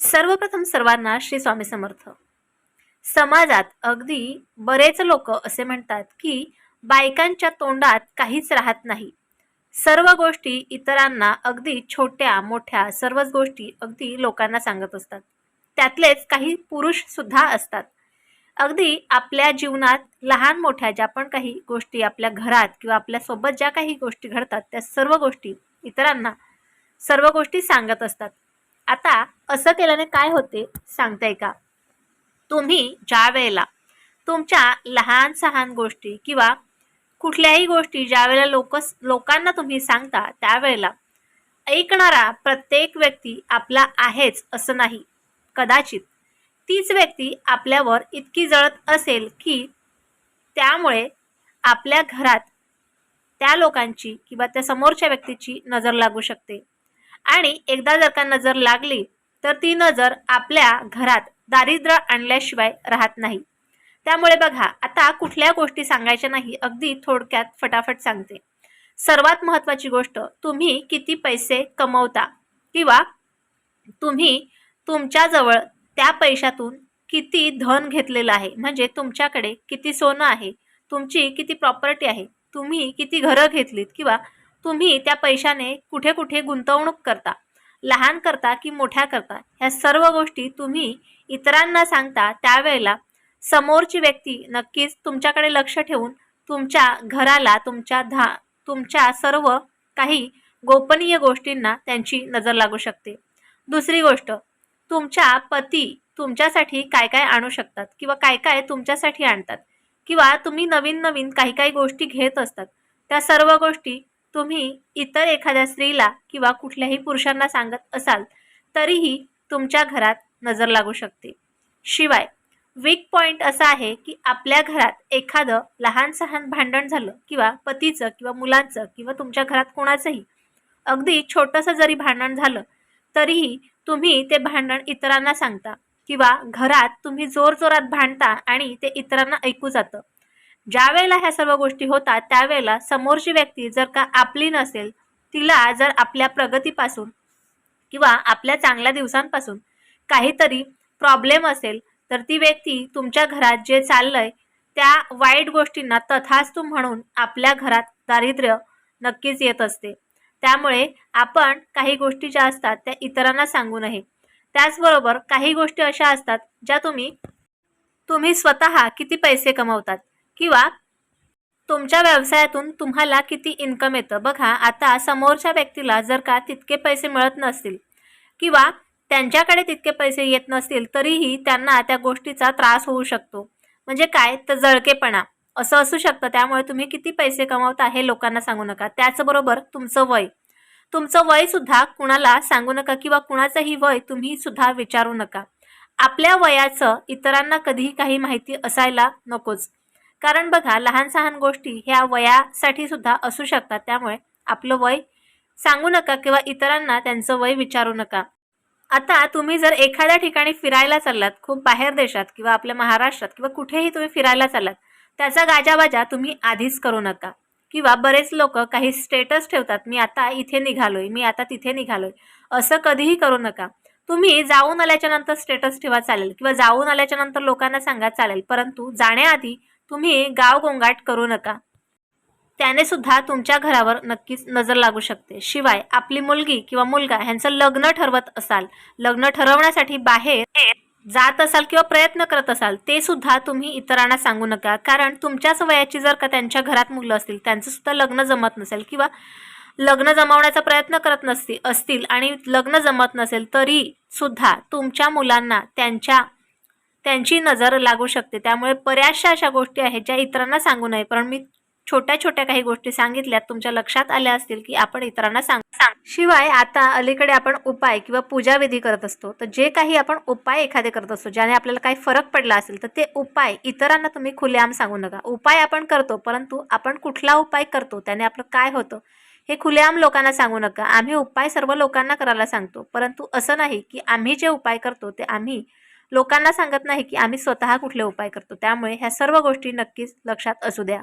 सर्वप्रथम सर्वांना श्री स्वामी समर्थ. समाजात अगदी बरेच लोक असे म्हणतात की बायकांच्या तोंडात काहीच राहत नाही. सर्व गोष्टी इतरांना अगदी छोट्या मोठ्या सर्वच गोष्टी अगदी लोकांना सांगत असतात. त्यातलेच काही पुरुष सुद्धा असतात. अगदी आपल्या जीवनात लहान मोठ्या ज्या पण काही गोष्टी आपल्या घरात किंवा आपल्यासोबत ज्या काही गोष्टी घडतात त्या सर्व गोष्टी इतरांना सर्व गोष्टी सांगत असतात. आता असं केल्याने काय होते सांगताय का? तुम्ही ज्या वेळेला तुमच्या लहान सहान गोष्टी किंवा कुठल्याही गोष्टी ज्या वेळेला लोक लोकांना तुम्ही सांगता त्यावेळेला ऐकणारा प्रत्येक व्यक्ती आपला आहेच असं नाही. कदाचित तीच व्यक्ती आपल्यावर इतकी जळत असेल की त्यामुळे आपल्या घरात त्या लोकांची किंवा त्या समोरच्या व्यक्तीची नजर लागू शकते. आणि एकदा जर का नजर लागली तर ती नजर आपल्या घरात दारिद्र्य आणल्याशिवाय राहत नाही. त्यामुळे बघा आता कुठल्या गोष्टी सांगायच्या नाही अगदी थोडक्यात फटाफट सांगते. सर्वात महत्त्वाची गोष्ट तुम्ही किती पैसे कमवता किंवा तुम्ही तुमच्याजवळ त्या पैशातून किती धन घेतलेलं आहे? म्हणजे तुमच्याकडे किती सोनं आहे? तुमची किती प्रॉपर्टी आहे? तुम्ही किती घरं घेतलीत? किंवा तुम्ही त्या पैशाने कुठे कुठे गुंतवणूक करता लहान करता की मोठ्या करता ह्या सर्व गोष्टी तुम्ही इतरांना सांगता त्यावेळेला समोरची व्यक्ती नक्कीच तुमच्याकडे लक्ष ठेवून तुमच्या घराला तुमच्या धा तुमच्या सर्व काही गोपनीय गोष्टींना त्यांची नजर लागू शकते. दुसरी गोष्ट तुमच्या पती तुमच्यासाठी काय काय आणू शकतात किंवा काय काय तुमच्यासाठी आणतात किंवा तुम्ही नवीन नवीन काही काही गोष्टी घेत असतात त्या सर्व गोष्टी तुम्ही इतर एखाद्या स्त्रीला किंवा कुठल्याही पुरुषांना सांगत असाल तरीही तुमच्या घरात नजर लागू शकते. शिवाय वीक पॉईंट असा आहे की आपल्या घरात एखादं लहान सहान भांडण झालं किंवा पतीचं किंवा मुलांचं किंवा तुमच्या घरात कोणाचंही अगदी छोटंसं जरी भांडण झालं तरीही तुम्ही ते भांडण इतरांना सांगता किंवा घरात तुम्ही जोरजोरात भांडता आणि ते इतरांना ऐकू जातं. ज्या वेळेला ह्या सर्व गोष्टी होतात त्यावेळेला समोरची व्यक्ती जर का आपली नसेल तिला जर आपल्या प्रगतीपासून किंवा आपल्या चांगल्या दिवसांपासून काहीतरी प्रॉब्लेम असेल तर ती व्यक्ती तुमच्या घरात जे चाललंय त्या वाईट गोष्टींना तथास्तू म्हणून आपल्या घरात दारिद्र्य नक्कीच येत असते. त्यामुळे आपण काही गोष्टी ज्या असतात त्या इतरांना सांगू नये. त्याचबरोबर काही गोष्टी अशा असतात ज्या तुम्ही तुम्ही स्वतः किती पैसे कमवतात? किंवा तुमच्या व्यवसायातून तुम्हाला किती इन्कम येतं? बघा आता समोरच्या व्यक्तीला जर का तितके पैसे मिळत नसतील किंवा त्यांच्याकडे तितके पैसे येत नसतील तरीही त्यांना त्या गोष्टीचा त्रास होऊ शकतो. म्हणजे काय? तर जळकेपणा. असं असू शकतं. त्यामुळे तुम्ही किती पैसे कमावता हे लोकांना सांगू नका. त्याचबरोबर तुमचं वय. तुमचं वयसुद्धा कुणाला सांगू नका किंवा कुणाचंही वय तुम्ही सुद्धा विचारू नका. आपल्या वयाचं इतरांना कधीही काही माहिती असायला नकोच. कारण बघा लहान सहान गोष्टी ह्या वयासाठी सुद्धा असू शकतात. त्यामुळे आपलं वय सांगू नका किंवा इतरांना त्यांचं वय विचारू नका. आता तुम्ही जर एखाद्या ठिकाणी फिरायला चाललात खूप बाहेर देशात किंवा आपल्या महाराष्ट्रात किंवा कुठेही तुम्ही फिरायला चाललात त्याचा गाजाबाजा तुम्ही आधीच करू नका. किंवा बरेच लोक काही स्टेटस ठेवतात मी आता इथे निघालोय मी आता तिथे निघालोय असं कधीही करू नका. तुम्ही जाऊन आल्याच्यानंतर स्टेटस ठेवा चालेल किंवा जाऊन आल्याच्यानंतर लोकांना सांगा चालेल परंतु जाण्याआधी तुम्ही गाव गोंगाट करू नका. त्याने सुद्धा तुमच्या घरावर नक्कीच नजर लागू शकते. शिवाय आपली मुलगी किंवा मुलगा ह्यांचं लग्न ठरवत असाल लग्न ठरवण्यासाठी बाहेर जात असाल किंवा प्रयत्न करत असाल ते सुद्धा तुम्ही इतरांना सांगू नका. कारण तुमच्याच वयाची जर का त्यांच्या घरात मुलं असतील त्यांचं सुद्धा लग्न जमत नसेल किंवा लग्न जमवण्याचा प्रयत्न करत नसतील असतील आणि लग्न जमत नसेल तरी सुद्धा तुमच्या मुलांना त्यांच्या त्यांची नजर लागू शकते. त्यामुळे बऱ्याचशा अशा गोष्टी आहेत ज्या इतरांना सांगू नये. पण मी छोट्या छोट्या काही गोष्टी सांगितल्यात तुमच्या लक्षात आल्या असतील की आपण इतरांना सांग सांग शिवाय आता अलीकडे आपण उपाय किंवा पूजाविधी करत असतो. तर जे काही आपण उपाय एखादे करत असतो ज्याने आपल्याला काही फरक पडला असेल तर ते उपाय इतरांना तुम्ही खुलेआम सांगू नका. उपाय आपण करतो परंतु आपण कुठला उपाय करतो त्याने आपलं काय होतं हे खुलेआम लोकांना सांगू नका. आम्ही उपाय सर्व लोकांना करायला सांगतो. परंतु असं नाही की आम्ही जे उपाय करतो ते आम्ही लोकांना सांगत नाही की आम्ही स्वतः कुठले उपाय करतो. त्यामुळे ह्या सर्व गोष्टी नक्कीच लक्षात असू द्या.